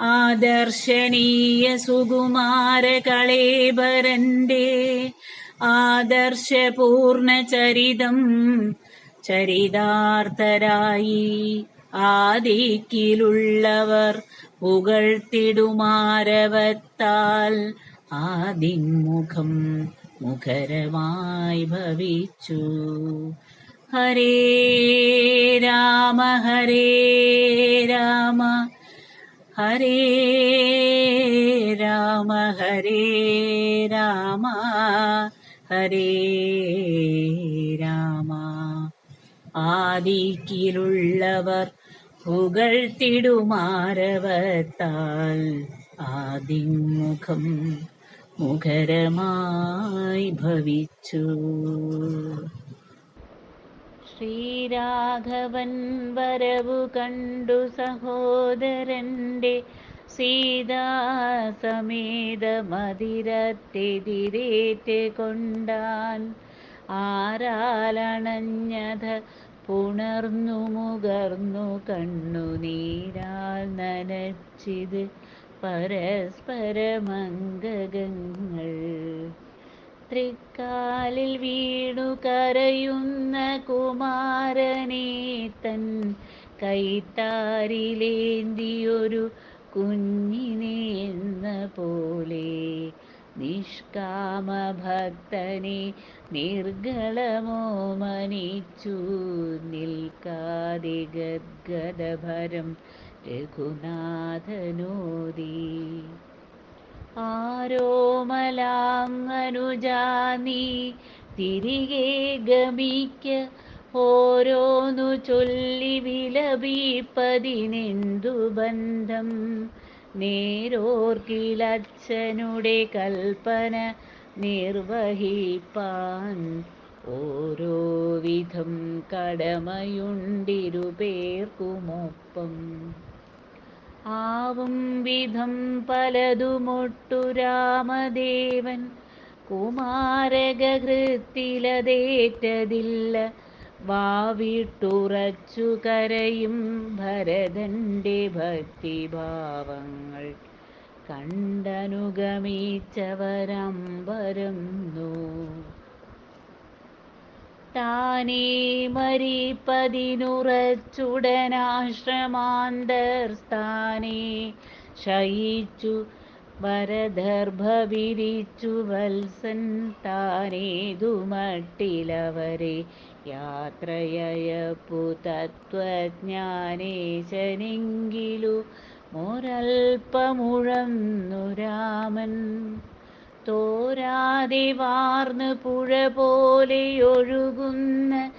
ആദർശനീയ സുകുമാര കളേബരന്റെ ആദർശപൂർണ ചരിതം ചരിതാർത്ഥരായി ആദിക്കിലുള്ളവർ പുകഴ്ത്തിടുമാരവത്താൽ ആദിമുഖം മുഖരമായി ഭവിച്ചു. ഹരേ രാമ ഹരേ രാമ. ഹരേ രാമ ഹരേ രാമ ഹരേ രാമ. ആദിക്കിലുള്ളവർ പുകഴ്ത്തിടുമാരവത്താൽ ആദിമുഖം മുഖരമായി ഭവിച്ചു. ശ്രീരാഘവൻ വരവു കണ്ടു സഹോദരന്റെ സീതാസമേത മതിരത്തെതിരേറ്റ് കൊണ്ടാൻ ആരാലണഞ്ഞത് പുണർന്നു മുകർന്നു കണ്ണുനീരാൽ നനച്ചിത് പരസ്പരമംഗങ്ങൾ തൃക്കാലിൽ വീണു കരയുന്ന കുമാരനെ കൈത്താരിലേന്തിയൊരു കുഞ്ഞിനെ എന്ന പോലെ നിഷ്കാമ ഭക്തനെ നിർഗളമോ മനിച്ചു നിൽക്കാതെ ഗദ്ഗദഭരം രഘുനാഥനോദി. ആരോമലാങ്ങനുജാ നീ. തിരികെ ഗമിക്ക. ഓരോന്നു ചൊല്ലി വിലപീപ്പതിനെന്തു ബന്ധം? നേരോർക്കിലച്ഛനുടെ കൽപ്പന നിർവഹിപ്പാൻ ഓരോ വിധം കടമയുണ്ടിരുപേർക്കുമൊപ്പം. ആവും വിധം പലതുമൊട്ടു രാമദേവൻ. കുമാരകൃത്തിലതേറ്റതില്ല വാവിട്ടുറച്ചു കരയും ഭരതന്റെ ഭക്തിഭാവങ്ങൾ. കണ്ടനുഗമിച്ചവരമ്പരന്നു. താനേ മരിപ്പതിനുറച്ചുടനാശ്രമാന്തർസ്ഥാനേ. ശയിച്ചു വരദർഭ വിരിച്ചു വത്സൻ താനേതുമട്ടിലവരെ യാത്രയയപ്പു തത്വജ്ഞാനേശനെങ്കിലു മുരൽപ്പമുഴന്നു രാമൻ. തോരാതെ വാർന്ന് പുഴ പോലെ ഒഴുകുന്ന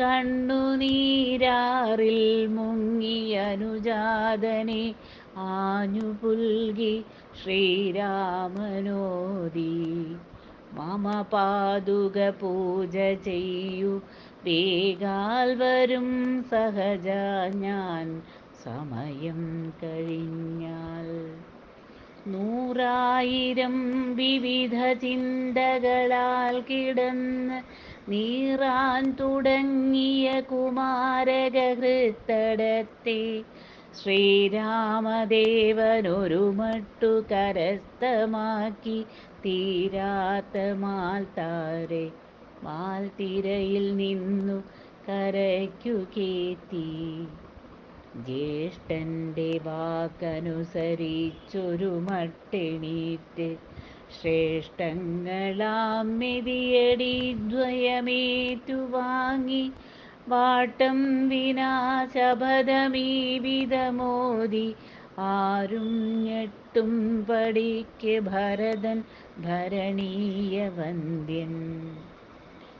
കണ്ണുനീരാറിൽ മുങ്ങി അനുജാതനെ ആഞ്ഞു പുൽകി ശ്രീരാമനോദി. മമ പാതുക പൂജ ചെയ്യൂ. വേഗാൽ വരും സഹജ ഞാൻ സമയം കഴിഞ്ഞാൽ. നൂറായിരം വിവിധ ചിന്തകളാൽ കിടന്ന് നീറാൻ തുടങ്ങിയ കുമാരകഹൃത്തടത്തെ ശ്രീരാമദേവനൊരു മട്ടു കരസ്ഥമാക്കി തീരാത്ത മാൽത്താരെ മാൽത്തിരയിൽ നിന്നു കരയ്ക്കു കേത്തി ജ്യേഷ്ഠന്റെ വാക്കനുസരിച്ചൊരു മട്ടെണീറ്റ് ശ്രേഷ്ഠങ്ങളാം മെതിയടി ദ്വയമേറ്റു വാങ്ങി വാട്ടം വിനാശപദമീ വിധമോദി ആരും ഞെട്ടും പടിക്ക് ഭരതൻ ഭരണീയ വന്ദ്യൻ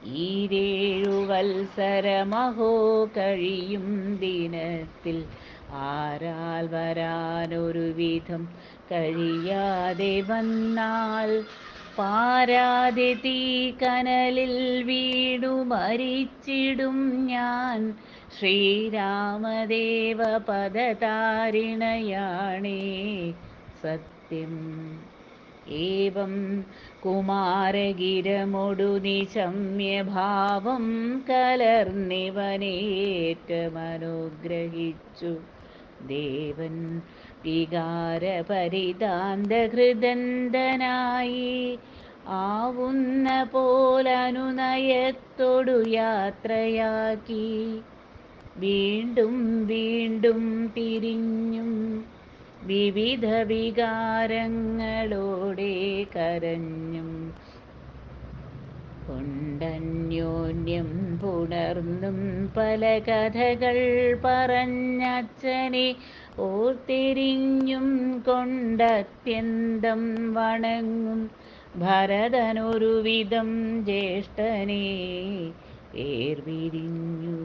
ഈരേഴു വത്സരമഹോ കഴിയും ദിനത്തിൽ. ആരാൽ വരാനൊരു വിധം കഴിയാതെ വന്നാൽ പാരാതെ തീ കനലിൽ വീണു മരിച്ചിടും ഞാൻ. ശ്രീരാമദേവ പദതാരിണയാണേ സത്യം. ഏവം കുമാരഗിരമൊടു നിശമ്യഭാവം കലർന്നിവനേറ്റമനുഗ്രഹിച്ചു. ദേവൻ വികാരപരിതാന്തഹൃദന്തനായി ആവുന്ന പോലനുനയത്തോടു യാത്രയാക്കി. വീണ്ടും വീണ്ടും പിരിഞ്ഞും വിവിധ വികാരങ്ങളോടെ കരഞ്ഞും കൊണ്ടന്യോന്യം പുണർന്നും പല കഥകൾ പറഞ്ഞച്ഛനെ ഓർത്തിരിഞ്ഞും കൊണ്ടത്യന്തം വണങ്ങും ഭരതനൊരുവിധം ജ്യേഷ്ഠനെ ഏർവിരിഞ്ഞു